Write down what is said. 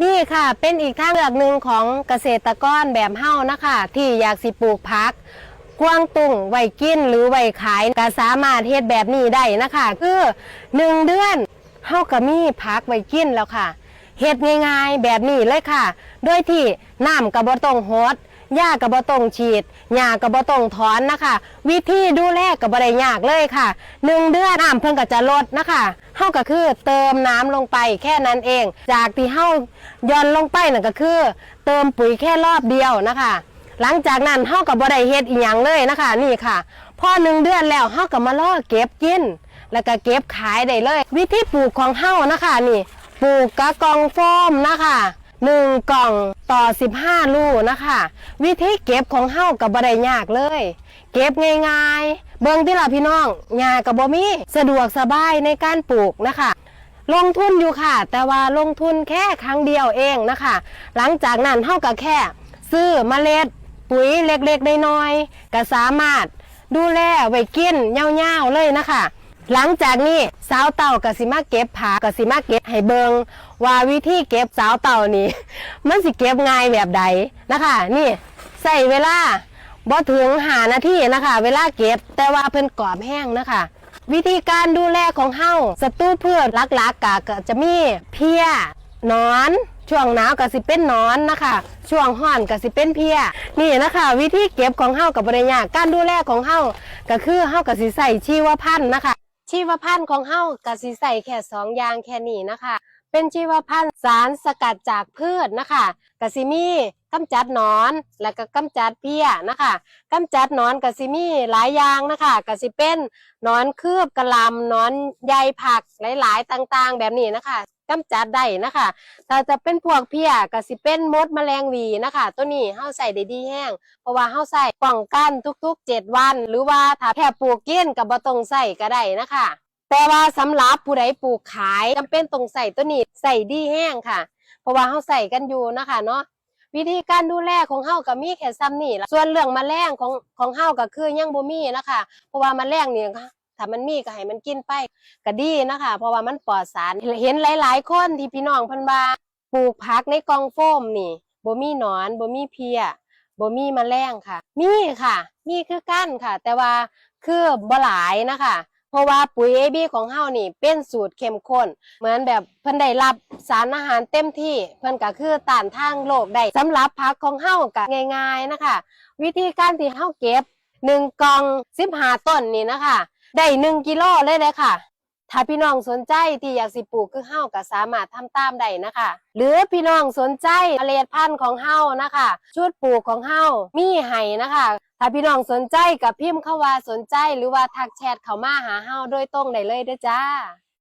นี่ค่ะเป็นอีกทางเลือกหนึ่งของเกษตรกรแบบเฮ้านะคะ ที่อยากสิปลูกพักกวางตุ้งไว้กินหรือไว้ขายก็สามารถเฮ็ดแบบนี้ได้นะคะ คือหนึ่งเดือนเฮาก็มีพักไว้กินแล้วค่ะเฮ็ดง่ายๆแบบนี้เลยค่ะ โดยที่น้ำกระบ่ต้องฮด หญ้าก็บ่ต้องฉีดหญ้าก็บ่ต้องถอนนะคะ วิธีดูแลก็บ่ได้ยากเลยค่ะหนึ่งเดือนน้ำเพิ่นก็จะลดนะคะเฮาก็คือเติมน้ำลงไปแค่นั้นเอง จากที่เฮาย่อนลงไปนั่นก็คือ เติมปุ๋ยแค่รอบเดียวนะคะ หลังจากนั้นเฮากับบ่ได้เฮ็ดอีหยังเลยนะคะ นี่ค่ะ พอหนึ่งเดือนแล้วเฮาก็มาล่อเก็บกิน แล้วก็เก็บขายได้เลย วิธีปลูกของเฮานะคะนี่ปลูกกะกองโฟมนะคะ หนึ่งกล่องต่อ 15 ลูกนะคะ วิธีเก็บของเฮากับบ่ไดยากเลย เก็บง่ายๆ เบิ่งที่ล่ะพี่น้องหญ้ากับบ่มีสะดวกสบายในการปลูกนะคะ ลงทุนอยู่ค่ะ แต่ว่าลงทุนแค่ครั้งเดียวเองนะคะ หลังจากนั้นเท่ากับแค่ ซื้อมเมล็ด ปุ๋ยเล็กๆน้อยๆก็สามารถดูแลไว้กินเงาวๆเลยนะคะ หลังจากนี้สาวเต่ากสิมาเก็บผักกสิมาเก็บให้เบิงว่าวิธีเก็บสาวเต่านี่ มันสิเก็บง่ายแบบใดนะคะ นี่ใส่เวลาบ่ถึงหานาทีนะคะ เวลาเก็บแต่ว่าเพิ่นกรอบแห้งนะคะ วิธีการดูแลของเฮาศัตรูพืชหลักๆกก็จะมีเพี้ยนอน ช่วงหนาวก็สิเป็นนอนนะคะ ช่วงร้อนก็สิเป็นเพีย นี่นะคะ วิธีเก็บของเฮากับบริยากการดูแลของเฮาก็คือเฮาก็สิใส่ชีวพันธุ์นะคะ ชีวพันธุ์ของเฮาก็สิใส่แค่สองอย่างแค่นี้นะคะ เป็นชีวพันธุ์สารสกัดจากพืชนะคะกสิมี กำจัดนอน และก็กำจัดเพี้ยนะคะกำจัดนอนกสิมีหลายอย่างนะคะกสิเป็นนอนคืบกระลำนอนใยผักหลาย ๆ ต่างๆ แบบนี้นะคะกำจัดได้นะคะถ้าจะเป็นพวกเพี้ยก็สิเป็นมดแมลงวีนะคะ ตัวนี้เฮาใส่ได้ดีแห้ง เพราะว่าเฮาใส่ป้องกันทุกๆ 7 วัน หรือว่าถ้าแค่ปลูกกินกับบ่ต้องใส่ก็ได้นะคะแต่ว่าสำหรับผู้ใดปลูกขายจำเป็นต้องใส่ตัวนี้ใส่ดีแห้งค่ะ เพราะว่าเฮาใส่กันอยู่นะคะเนาะ วิธีการดูแลของเฮาก็มีแค่ซ้ำนี่ละส่วนเรื่องมแมลงของของเฮาก็คือยังบ่มีนะคะเพราะว่ามแมลงนี่ถ้ามันมีก็ให้มันกินไปก็ดีนะคะ เพราะว่ามันปลอดสารเห็นหลาย ๆ คนที่พี่น้องพิ่นว่าปลูกผักในกองโฟมนี่บ่มีหนอนบ่มีเพียบ่มีแมลงค่ะ มีค่ะ มีคือกั้นค่ะ แต่ว่าคือบ่หลายนะคะ เพราะว่าปุ๋ยเอบีของเฮานี่เป็นสูตรเข้มข้น เหมือนแบบเพิ่นได้รับสารอาหารเต็มที่ เพิ่นก็คือต้านทางโรคได้สำหรับผักของเฮาก็ง่าย ๆนะคะ วิธีการที่เฮาเก็บ1กล่อง15ต้นนี่นะคะได้1กิโลเลยเลยค่ะ ถ้าพี่น้องสนใจที่อยากสิปลูกคือเฮาก็สามารถทำตามได้นะคะ หรือพี่น้องสนใจเมล็ดพันธุ์ของเฮานะคะ ชุดปลูกของเฮามีให้นะคะ ถ้าพี่น้องสนใจกับพิมพ์เข้าว่าสนใจหรือว่าทักแชทเข้ามาหาเฮาโดยตรงได้เลยเด้อจ้า